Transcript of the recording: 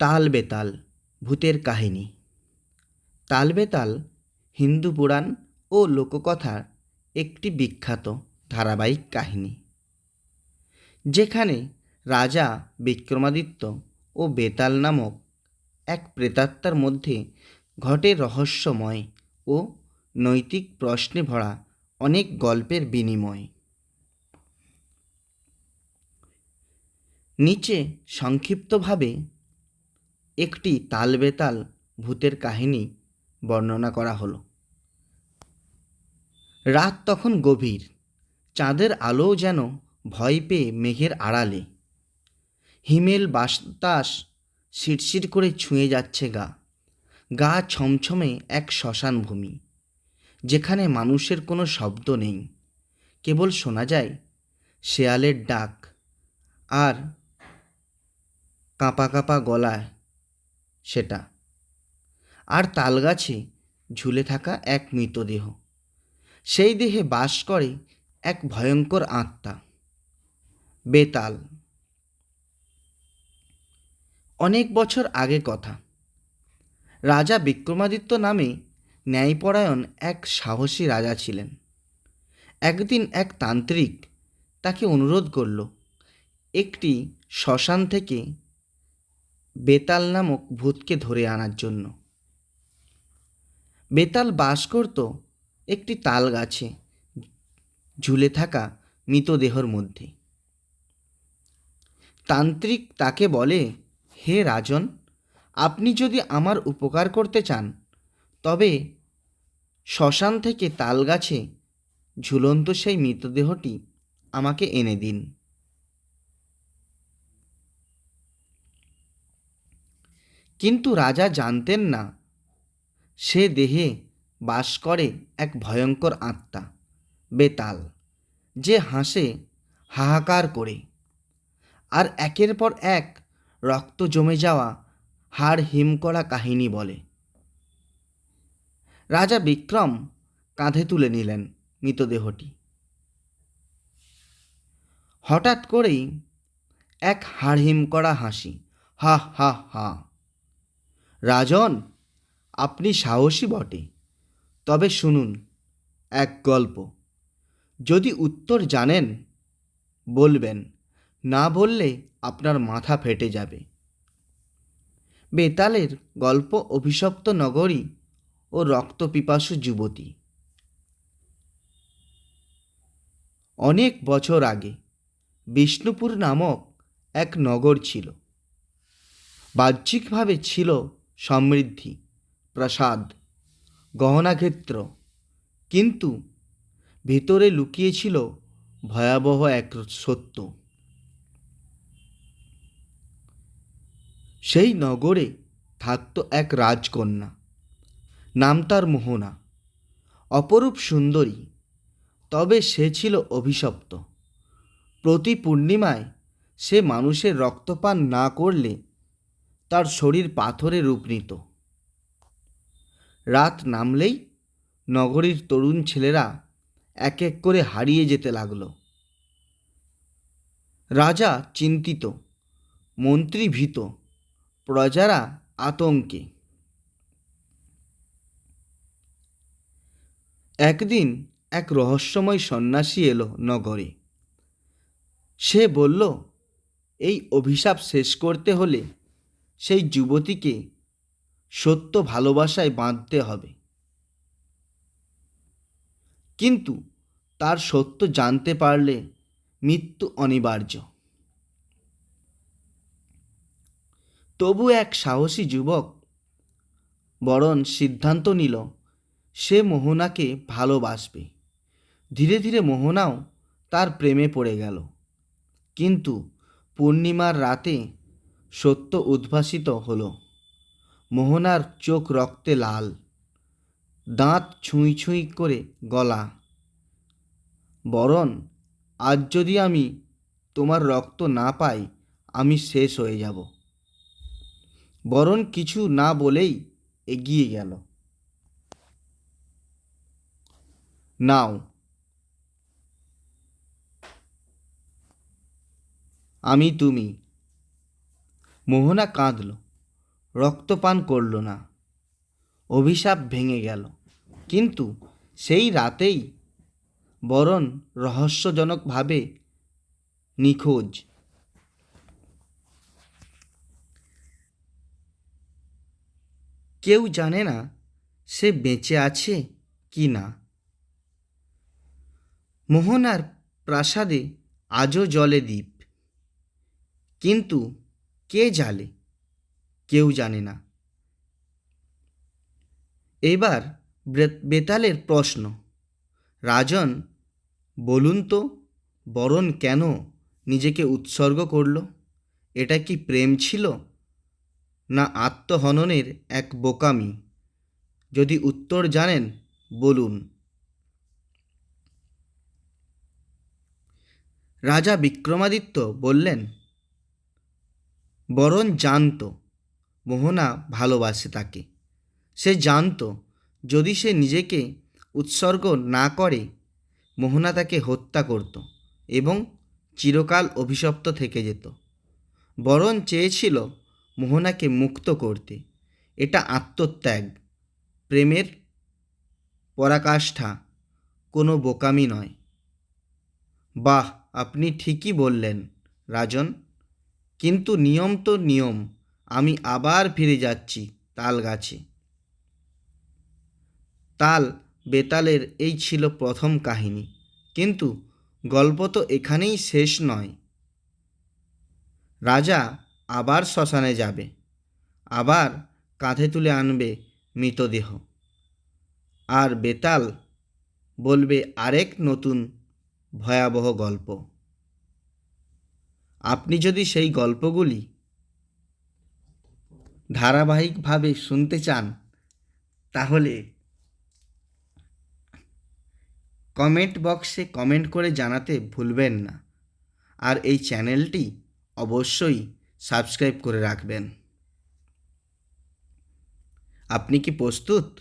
তাল বেতাল ভূতের কাহিনী। তাল বেতাল হিন্দু পুরাণ ও লোককথার একটি বিখ্যাত ধারাবাহিক কাহিনী, যেখানে রাজা বিক্রমাদিত্য ও বেতাল নামক এক প্রেতাত্মার মধ্যে ঘটে রহস্যময় ও নৈতিক প্রশ্নে ভরা অনেক গল্পের বিনিময়। নিচে সংক্ষিপ্তভাবে একটি তালবেতাল ভূতের কাহিনী বর্ণনা করা হলো। রাত তখন গভীর। চাঁদের আলোও যেন ভয় পেয়ে মেঘের আড়ালে। হিমেল বাতাস শিরশির করে ছুঁয়ে যাচ্ছে গা। গা ছমছমে এক শ্মশান ভূমি, যেখানে মানুষের কোনো শব্দ নেই। কেবল শোনা যায় শেয়ালের ডাক আর কাঁপা কাঁপা গলায় সেটা। আর তালগাছে ঝুলে থাকা এক মৃতদেহ। সেই দেহে বাস করে এক ভয়ঙ্কর আত্মা, বেতাল। অনেক বছর আগে কথা, রাজা বিক্রমাদিত্য নামে ন্যায়পরায়ণ এক সাহসী রাজা ছিলেন। একদিন এক তান্ত্রিক তাকে অনুরোধ করল, একটি শ্মশান থেকে বেতাল নামক ভূতকে ধরে আনার জন্য। বেতাল বাস করত একটি তাল গাছে, ঝুলে থাকা মৃতদেহর মধ্যে। তান্ত্রিক তাকে বলে, হে রাজন, আপনি যদি আমার উপকার করতে চান, তবে শ্মশান থেকে তাল গাছে ঝুলন্ত সেই মৃতদেহটি আমাকে এনে দিন। কিন্তু রাজা জানতেন না। সে দেহে বাস করে এক ভয়ঙ্কর আত্মা, বেতাল, যে হাসে হাহাকার করে। আর একের পর এক রক্ত জমে যাওয়া হাড় হিম করা কাহিনী বলে। রাজা বিক্রম কাঁধে তুলে নিলেন মৃতদেহটি। হঠাৎ করেই এক হাড়হিম করা হাসি, হা হা হা রাজন, আপনি সাহসী বটে। তবে শুনুন, এক গল্প। যদি উত্তর জানেন, বলবেন, না বললে আপনার মাথা ফেটে যাবে। বেতালের গল্প অভিশপ্ত নগরী ও রক্তপিপাসু যুবতী। অনেক বছর আগে বিষ্ণুপুর নামক এক নগর ছিল। বাহ্যিকভাবে ছিল সমৃদ্ধি, প্রাসাদ, গহনাক্ষেত্র। কিন্তু ভেতরে লুকিয়েছিল ভয়াবহ এক সত্য। সেই নগরে থাকত এক রাজকন্যা। নাম তার মোহনা। অপরূপ সুন্দরী। তবে সে ছিল অভিশপ্ত। প্রতি পূর্ণিমায় সে মানুষের রক্তপান না করলে তার শরীর পাথরে রূপ নিত রাত নামলেই নগরীর তরুণ ছেলেরা এক এক করে হারিয়ে যেতে লাগল। রাজা চিন্তিত, মন্ত্রী ভীত, প্রজারা আতঙ্কে। একদিন এক রহস্যময় সন্ন্যাসী এলো নগরে। সে বলল, এই অভিশাপ শেষ করতে হলে সেই যুবতীকে সত্য ভালোবাসায় বাঁধতে হবে। কিন্তু তার সত্য জানতে পারলে মৃত্যু অনিবার্য। তবু এক সাহসী যুবক বরণ সিদ্ধান্ত নিল, সে মোহনাকে ভালোবাসবে। ধীরে ধীরে মোহনাও তার প্রেমে পড়ে গেল। কিন্তু পূর্ণিমার রাতে সত্য উদ্ভাসিত হলো। মোহনার চোখ রক্তে লাল, দাঁত ছুঁই ছুঁই করে গলা। বরণ, আজ যদি আমি তোমার রক্ত না পাই, আমি শেষ হয়ে যাব। বরণ কিছু না বলেই এগিয়ে গেল। নাও। আমি তুমি। মোহনা কাঁদল। রক্তপান করল না। অভিশাপ ভেঙে গেল। কিন্তু সেই রাতেই বরণ রহস্যজনকভাবে নিখোঁজ। কেউ জানে না সে বেঁচে আছে কি না। মোহনার প্রাসাদে আজও জলে দ্বীপ। কিন্তু কে জালে কেউ জানে না। এবার বেতালের প্রশ্ন। রাজন, বলুন তো, বরণ কেন নিজেকে উৎসর্গ করল? এটা কি প্রেম ছিল? না আত্মহননের এক বোকামি? যদি উত্তর জানেন, বলুন। রাজা বিক্রমাদিত্য বললেন বরণ জানতো, মোহনা ভালোবাসে তাকে। সে জানতো, যদি সে নিজেকে উৎসর্গ না করে, মোহনা তাকে হত্যা করত এবং চিরকাল অভিশপ্ত থেকে যেত। বরণ চেয়েছিল মোহনাকে মুক্ত করতে। এটা আত্মত্যাগ, প্রেমের পরাকাষ্ঠা, কোনো বোকামি নয়। বাহ, আপনি ঠিকই বললেন, রাজন। কিন্তু নিয়ম তো নিয়ম। আমি আবার ফিরে যাচ্ছি তাল গাছে তাল বেতালের এই ছিল প্রথম কাহিনী। কিন্তু গল্প তো এখানেই শেষ নয়। রাজা আবার শ্মশানে যাবে। আবার কাঁধে তুলে আনবে মৃতদেহ। আর বেতাল বলবে আরেক নতুন ভয়াবহ গল্প। আপনি যদি সেই গল্পগুলি ধারাবাহিকভাবে শুনতে চান, তাহলে কমেন্ট বক্সে কমেন্ট করে জানাতে ভুলবেন না। আর এই চ্যানেলটি অবশ্যই সাবস্ক্রাইব করে রাখবেন। আপনি কি প্রস্তুত?